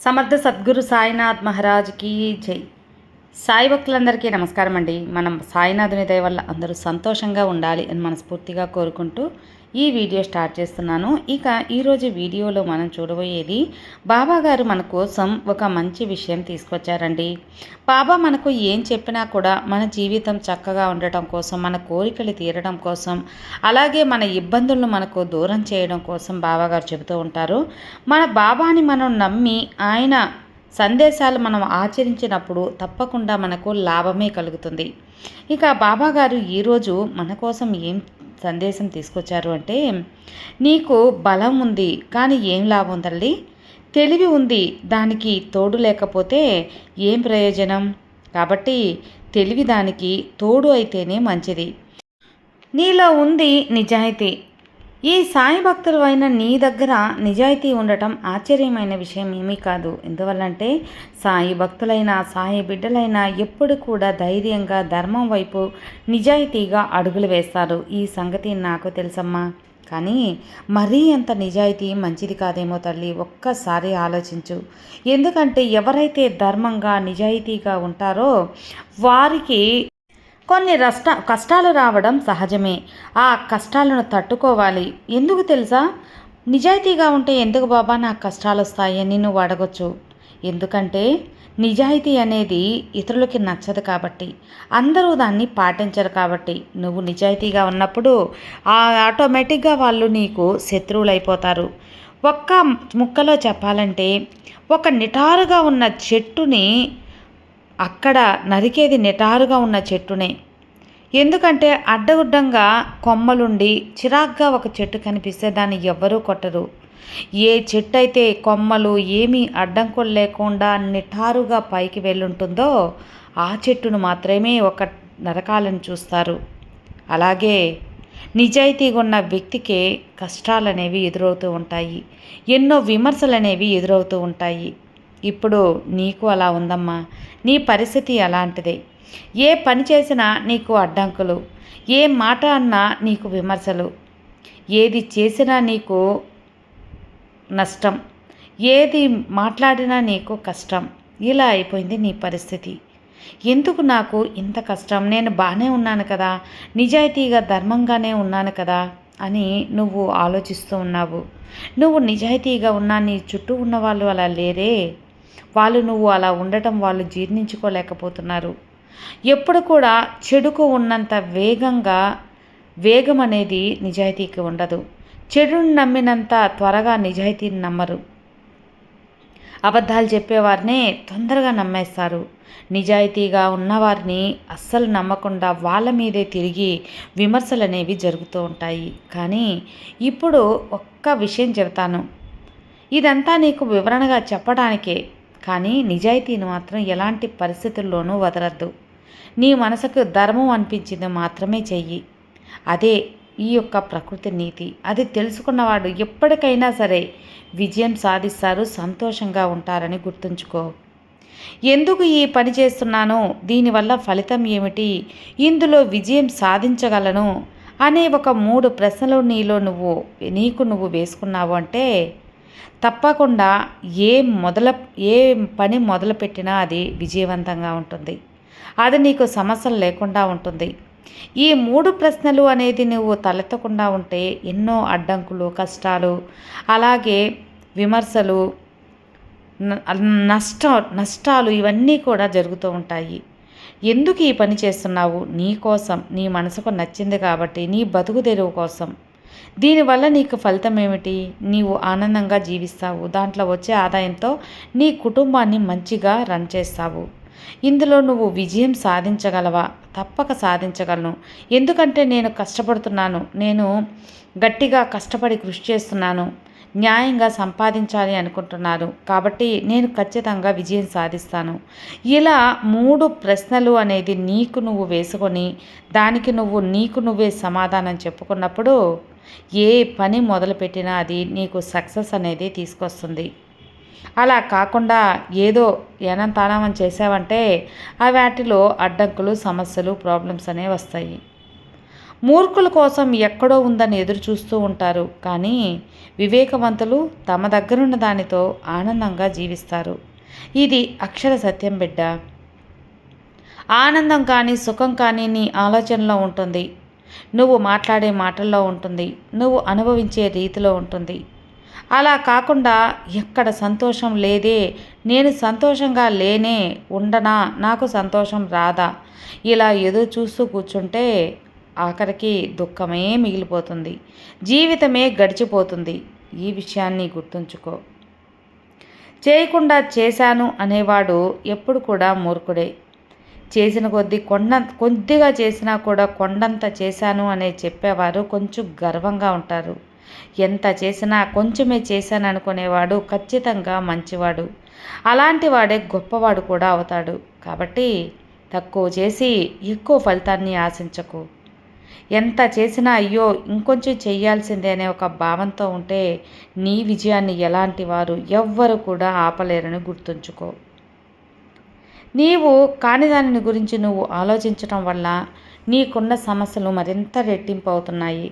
సమర్థ సద్గురు సాయినాథ్ మహారాజ్కి జై. సాయి భక్తులందరికీ నమస్కారం అండి మనం సాయినాథుని దయ వల్ల అందరూ సంతోషంగా ఉండాలి అని మనస్ఫూర్తిగా కోరుకుంటూ ఈ వీడియో స్టార్ట్ చేస్తున్నాను. ఇక ఈరోజు వీడియోలో మనం చూడబోయేది బాబా గారు మన కోసం ఒక మంచి విషయం తీసుకొచ్చారండి. బాబా మనకు ఏం చెప్పినా కూడా మన జీవితం చక్కగా ఉండటం కోసం మన కోరికలు తీరడం కోసం అలాగే మన ఇబ్బందులను మనకు దూరం చేయడం కోసం బాబా గారు చెబుతూ ఉంటారు. మన బాబాని మనం నమ్మి ఆయన సందేశాలు మనం ఆచరించినప్పుడు తప్పకుండా మనకు లాభమే కలుగుతుంది. ఇక బాబాగారు ఈరోజు మన కోసం ఏం సందేశం తీసుకొచ్చారు అంటే నీకు బలం ఉంది కానీ ఏం లాభం తల్లి? తెలివి ఉంది దానికి తోడు లేకపోతే ఏం ప్రయోజనం? కాబట్టి తెలివి దానికి తోడు అయితేనే మంచిది. నీలో ఉంది నిజాయితీ ఈ సాయి భక్తులు అయిన నీ దగ్గర నిజాయితీ ఉండటం ఆశ్చర్యమైన విషయం ఏమీ కాదు. ఎందువల్లంటే సాయి భక్తులైన సాయి బిడ్డలైనా ఎప్పుడు కూడా ధైర్యంగా ధర్మం వైపు నిజాయితీగా అడుగులు వేస్తారు. ఈ సంగతి నాకు తెలుసమ్మా. కానీ మరీ అంత నిజాయితీ మంచిది కాదేమో తల్లి. ఒక్కసారి ఆలోచించు. ఎందుకంటే ఎవరైతే ధర్మంగా నిజాయితీగా ఉంటారో వారికి కొన్ని రష్ట కష్టాలు రావడం సహజమే. ఆ కష్టాలను తట్టుకోవాలి. ఎందుకు తెలుసా? నిజాయితీగా ఉంటే ఎందుకు బాబా నాకు కష్టాలు వస్తాయని నువ్వు అడగొచ్చు ఎందుకంటే నిజాయితీ అనేది ఇతరులకి నచ్చదు కాబట్టి. అందరూ దాన్ని పాటించరు కాబట్టి. నువ్వు నిజాయితీగా ఉన్నప్పుడు ఆ ఆటోమేటిక్గా వాళ్ళు నీకు శత్రువులు అయిపోతారు ఒక్క ముక్కలో చెప్పాలంటే ఒక నిటారుగా ఉన్న చెట్టుని అక్కడ నరికేది నిటారుగా ఉన్న చెట్టునే. ఎందుకంటే అడ్డగుడ్డంగా కొమ్మలుండి చిరాగ్గా ఒక చెట్టు కనిపిస్తే దాన్ని ఎవ్వరూ కొట్టరు. ఏ చెట్టు అయితే కొమ్మలు ఏమీ అడ్డంకులు లేకుండా నిటారుగా పైకి వెళ్ళుంటుందో ఆ చెట్టును మాత్రమే ఒక నరకాలను చూస్తారు. అలాగే నిజాయితీగా ఉన్న వ్యక్తికే కష్టాలనేవి ఎదురవుతూ ఉంటాయి. ఎన్నో విమర్శలు అనేవి ఎదురవుతూ ఉంటాయి. ఇప్పుడు నీకు అలా ఉందమ్మా. నీ పరిస్థితి అలాంటిదే. ఏ పని చేసినా నీకు అడ్డంకులు. ఏ మాట అన్నా నీకు విమర్శలు. ఏది చేసినా నీకు నష్టం. ఏది మాట్లాడినా నీకు కష్టం. ఇలా అయిపోయింది నీ పరిస్థితి. ఎందుకు నాకు ఇంత కష్టం? నేను బాగానే ఉన్నాను కదా. నిజాయితీగా ధర్మంగానే ఉన్నాను కదా అని నువ్వు ఆలోచిస్తూ ఉన్నావు. నువ్వు నిజాయితీగా ఉన్నా నీ చుట్టూ ఉన్న వాళ్ళు అలా లేరే. వాళ్ళు నువ్వు అలా ఉండటం వాళ్ళు జీర్ణించుకోలేకపోతున్నారు. ఎప్పుడు కూడా చెడుకు ఉన్నంత వేగంగా వేగం అనేది నిజాయితీకి ఉండదు. చెడుని నమ్మినంత త్వరగా నిజాయితీని నమ్మరు. అబద్ధాలు చెప్పేవారినే తొందరగా నమ్మేస్తారు. నిజాయితీగా ఉన్నవారిని అస్సలు నమ్మకుండా వాళ్ళ మీదే తిరిగి విమర్శలు అనేవి జరుగుతూ ఉంటాయి. కానీ ఇప్పుడు ఒక్క విషయం చెబుతాను. ఇదంతా నీకు వివరణగా చెప్పడానికే కానీ నిజాయితీని మాత్రం ఎలాంటి పరిస్థితుల్లోనూ వదలద్దు. నీ మనసుకు ధర్మం అనిపించింది మాత్రమే చెయ్యి. అదే ఈ యొక్క ప్రకృతి నీతి. అది తెలుసుకున్నవాడు ఎప్పటికైనా సరే విజయం సాధిస్తారు సంతోషంగా ఉంటారని గుర్తుంచుకో. ఎందుకు ఈ పని చేస్తున్నాను దీనివల్ల ఫలితం ఏమిటి ఇందులో విజయం సాధించగలను అనే ఒక మూడు ప్రశ్నలు నీలో నువ్వు నీకు నువ్వు వేసుకున్నావు అంటే తప్పకుండా ఏ మొదల ఏ పని మొదలుపెట్టినా అది విజయవంతంగా ఉంటుంది. అది నీకు సమస్యలు లేకుండా ఉంటుంది. ఈ మూడు ప్రశ్నలు అనేది నువ్వు తలెత్తకుండా ఉంటే ఎన్నో అడ్డంకులు కష్టాలు అలాగే విమర్శలు నష్ట నష్టాలు ఇవన్నీ కూడా జరుగుతూ ఉంటాయి. ఎందుకు ఈ పని చేస్తున్నావు? నీ కోసం నీ మనసుకు నచ్చింది కాబట్టి నీ బతుకు తెరువు కోసం. దీనివల్ల నీకు ఫలితం ఏమిటి నీవు ఆనందంగా జీవిస్తావు. దాంట్లో వచ్చే ఆదాయంతో నీ కుటుంబాన్ని మంచిగా రన్ చేస్తావు. ఇందులో నువ్వు విజయం సాధించగలవా? తప్పక సాధించగలను. ఎందుకంటే నేను కష్టపడుతున్నాను. నేను గట్టిగా కష్టపడి కృషి చేస్తున్నాను. న్యాయంగా సంపాదించాలి అనుకుంటున్నారు కాబట్టి నేను ఖచ్చితంగా విజయం సాధిస్తాను. ఇలా మూడు ప్రశ్నలు అనేది నీకు నువ్వు వేసుకొని దానికి నువ్వు నీకు నువ్వే సమాధానం చెప్పుకున్నప్పుడు ఏ పని మొదలుపెట్టినా అది నీకు సక్సెస్ అనేది తీసుకొస్తుంది. అలా కాకుండా ఏదో ఏనంతానామని చేసావంటే ఆ వాటిలో అడ్డంకులు సమస్యలు ప్రాబ్లమ్స్ అనేవి వస్తాయి. మూర్ఖుల కోసం ఎక్కడో ఉందని ఎదురు చూస్తూ ఉంటారు. కానీ వివేకవంతులు తమ దగ్గరున్న దానితో ఆనందంగా జీవిస్తారు. ఇది అక్షర సత్యం బిడ్డ. ఆనందం కానీ సుఖం కానీ నీ ఆలోచనలో ఉంటుంది. నువ్వు మాట్లాడే మాటల్లో ఉంటుంది నువ్వు అనుభవించే రీతిలో ఉంటుంది. అలా కాకుండా ఎక్కడ సంతోషం లేదే నేను సంతోషంగా లేనే ఉండనా నాకు సంతోషం రాదా? ఇలా ఎదురు చూస్తూ కూర్చుంటే ఆఖరికి దుఃఖమే మిగిలిపోతుంది జీవితమే గడిచిపోతుంది. ఈ విషయాన్ని గుర్తుంచుకో. చేయకుండా చేశాను అనేవాడు ఎప్పుడు కూడా మూర్ఖుడే. చేసిన కొద్దీ కొండ కొద్దిగా చేసినా కూడా కొండంత చేశాను అనే చెప్పేవారు కొంచెం గర్వంగా ఉంటారు. ఎంత చేసినా కొంచెమే చేశాను అనుకునేవాడు ఖచ్చితంగా మంచివాడు. అలాంటి వాడే గొప్పవాడు కూడా అవుతాడు. కాబట్టి తక్కువ చేసి ఎక్కువ ఫలితాన్ని ఆశించకు. ఎంత చేసినా అయ్యో ఇంకొంచెం చేయాల్సిందే అనే ఒక భావంతో ఉంటే నీ విజయాన్ని ఎలాంటి వారు ఎవ్వరు కూడా ఆపలేరని గుర్తుంచుకో. నీవు కాని దానిని గురించి నువ్వు ఆలోచించటం వల్ల నీకున్న సమస్యలు మరింత రెట్టింపు అవుతున్నాయి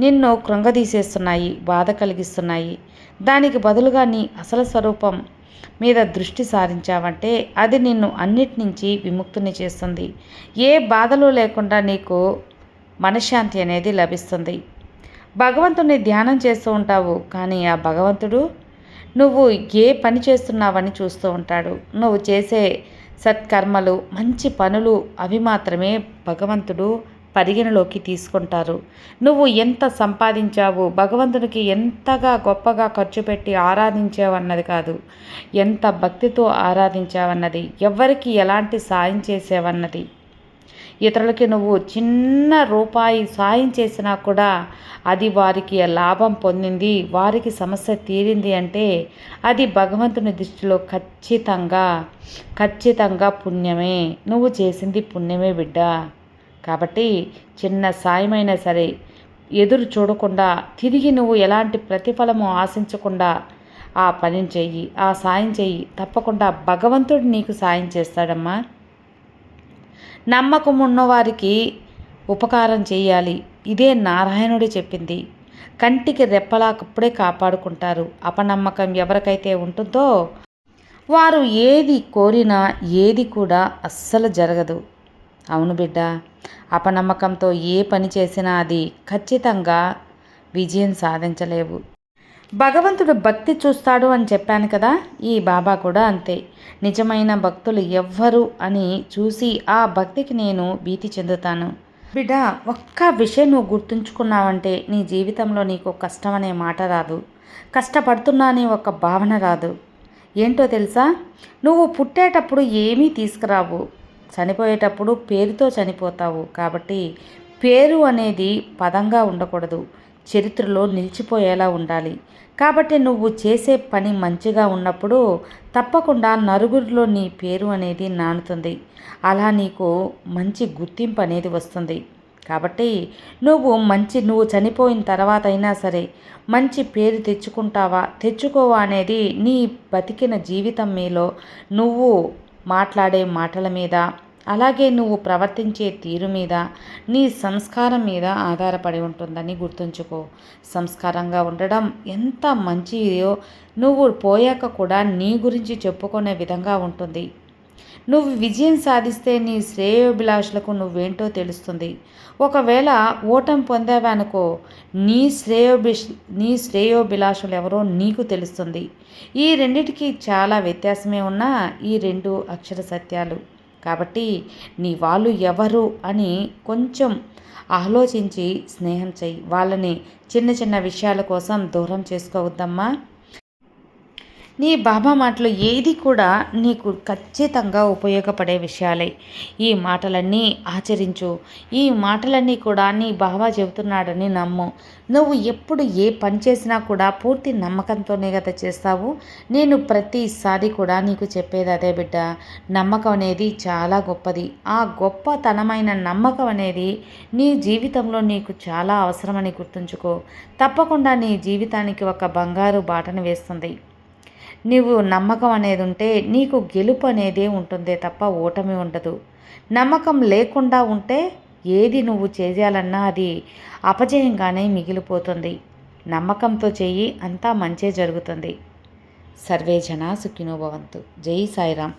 నిన్ను కృంగదీసేస్తున్నాయి బాధ కలిగిస్తున్నాయి. దానికి బదులుగా నీ అసలు స్వరూపం మీద దృష్టి సారించావంటే అది నిన్ను అన్నిటి నుంచి విముక్తిని చేస్తుంది. ఏ బాధలు లేకుండా నీకు మనశ్శాంతి అనేది లభిస్తుంది. భగవంతుని ధ్యానం చేస్తూ ఉంటావు కానీ ఆ భగవంతుడు నువ్వు ఏ పని చేస్తున్నావని చూస్తూ ఉంటాడు. నువ్వు చేసే సత్కర్మలు మంచి పనులు అవి మాత్రమే భగవంతుడు పరిగణలోకి తీసుకుంటారు. నువ్వు ఎంత సంపాదించావు భగవంతునికి ఎంతగా గొప్పగా ఖర్చు పెట్టి ఆరాధించావన్నది కాదు. ఎంత భక్తితో ఆరాధించావన్నది ఎవరికి ఎలాంటి సాయం చేసేవన్నది. ఇతరులకి నువ్వు చిన్న రూపాయి సాయం చేసినా కూడా అది వారికి లాభం పొందింది వారికి సమస్య తీరింది అంటే అది భగవంతుని దృష్టిలో ఖచ్చితంగా ఖచ్చితంగా పుణ్యమే. నువ్వు చేసింది పుణ్యమే బిడ్డ. కాబట్టి చిన్న సాయమైనా సరే ఎదురు చూడకుండా తిరిగి నువ్వు ఎలాంటి ప్రతిఫలము ఆశించకుండా ఆ పనిని చెయ్యి ఆ సాయం చెయ్యి. తప్పకుండా భగవంతుడు నీకు సాయం చేస్తాడమ్మా. నమ్మకం ఉన్నవారికి ఉపకారం చేయాలి. ఇదే నారాయణుడు చెప్పింది. కంటికి రెప్పలాకప్పుడే కాపాడుకుంటారు. అపనమ్మకం ఎవరికైతే ఉంటుందో వారు ఏది కోరినా ఏది కూడా అస్సలు జరగదు. అవును బిడ్డ అపనమ్మకంతో ఏ పని చేసినా అది ఖచ్చితంగా విజయం సాధించలేవు. భగవంతుడు భక్తి చూస్తాడు అని చెప్పాను కదా ఈ బాబా కూడా అంతే. నిజమైన భక్తులు ఎవ్వరు అని చూసి ఆ భక్తికి నేను భీతి చెందుతాను. బిడ్డ ఒక్క విషయం నువ్వు గుర్తుంచుకున్నావంటే నీ జీవితంలో నీకు కష్టం అనే మాట రాదు. కష్టపడుతున్నా అనే ఒక భావన రాదు. ఏంటో తెలుసా? నువ్వు పుట్టేటప్పుడు ఏమీ తీసుకురావు. చనిపోయేటప్పుడు పేరుతో చనిపోతావు కాబట్టి పేరు అనేది పదంగా ఉండకూడదు. చరిత్రలో నిలిచిపోయేలా ఉండాలి. కాబట్టి నువ్వు చేసే పని మంచిగా ఉన్నప్పుడు తప్పకుండా నలుగురిలో నీ పేరు అనేది నానుతుంది. అలా నీకు మంచి గుర్తింపు అనేది వస్తుంది. కాబట్టి నువ్వు మంచి నువ్వు చనిపోయిన తర్వాత అయినా సరే మంచి పేరు తెచ్చుకుంటావా తెచ్చుకోవా అనేది నీ బతికిన జీవితం మీలో నువ్వు మాట్లాడే మాటల మీద అలాగే నువ్వు ప్రవర్తించే తీరు మీద నీ సంస్కారం మీద ఆధారపడి ఉంటుందని గుర్తుంచుకో. సంస్కారంగా ఉండడం ఎంత మంచిదో నువ్వు పోయాక కూడా నీ గురించి చెప్పుకునే విధంగా ఉంటుంది. నువ్వు విజయం సాధిస్తే నీ శ్రేయోభిలాషులకు నువ్వేంటో తెలుస్తుంది. ఒకవేళ ఓటం పొందావనుకో నీ శ్రేయోభి నీ శ్రేయోభిలాషులు ఎవరో నీకు తెలుస్తుంది. ఈ రెండిటికి చాలా వ్యత్యాసమే ఉన్నా ఈ రెండు అక్షర సత్యాలు. కాబట్టి నీ వాళ్ళు ఎవరు అని కొంచెం ఆలోచించి స్నేహం చెయ్యి. వాళ్ళని చిన్న చిన్న విషయాల కోసం దూరం చేసుకోవద్దమ్మా. నీ బాబా మాటలు ఏది కూడా నీకు ఖచ్చితంగా ఉపయోగపడే విషయాలే. ఈ మాటలన్నీ ఆచరించు. ఈ మాటలన్నీ కూడా నీ బాబా చెబుతున్నాడని నమ్ము. నువ్వు ఎప్పుడు ఏ పని చేసినా కూడా పూర్తి నమ్మకంతోనే కదా చేస్తావు. నేను ప్రతిసారి కూడా నీకు చెప్పేది అదే బిడ్డ. నమ్మకం అనేది చాలా గొప్పది. ఆ గొప్పతనమైన నమ్మకం అనేది నీ జీవితంలో నీకు చాలా అవసరమని గుర్తుంచుకో. తప్పకుండా నీ జీవితానికి ఒక బంగారు బాటను వేస్తుంది. నీవు నమ్మకం అనేది ఉంటే నీకు గెలుపు అనేదే ఉంటుందే తప్ప ఓటమి ఉండదు. నమ్మకం లేకుండా ఉంటే ఏది నువ్వు చేయాలన్నా అది అపజయంగానే మిగిలిపోతుంది. నమ్మకంతో చెయ్యి అంతా మంచే జరుగుతుంది. సర్వే జనా సుఖినోభవంతు జై సాయిరామ్.